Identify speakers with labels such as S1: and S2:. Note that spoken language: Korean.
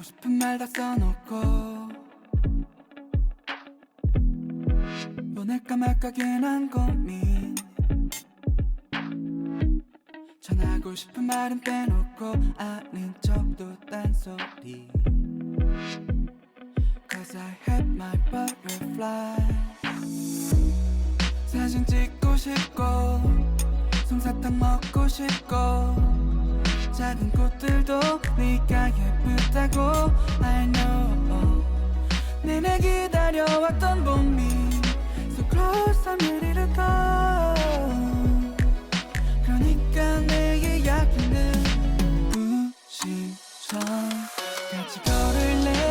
S1: 하고 싶은 말 다 써놓고 보낼까 말까 괜한 고민. 전하고 싶은 말은 빼놓고 아는 척도 딴소리. Cause I had my butterfly 사진 찍고 싶고 솜사탕 먹고 싶고 작은 꽃들도 네가 예쁘다고 I know. 내내 기다려왔던 봄이 So close I'm ready to go 그러니까 내게 약해는 무시점. 같이 걸을래?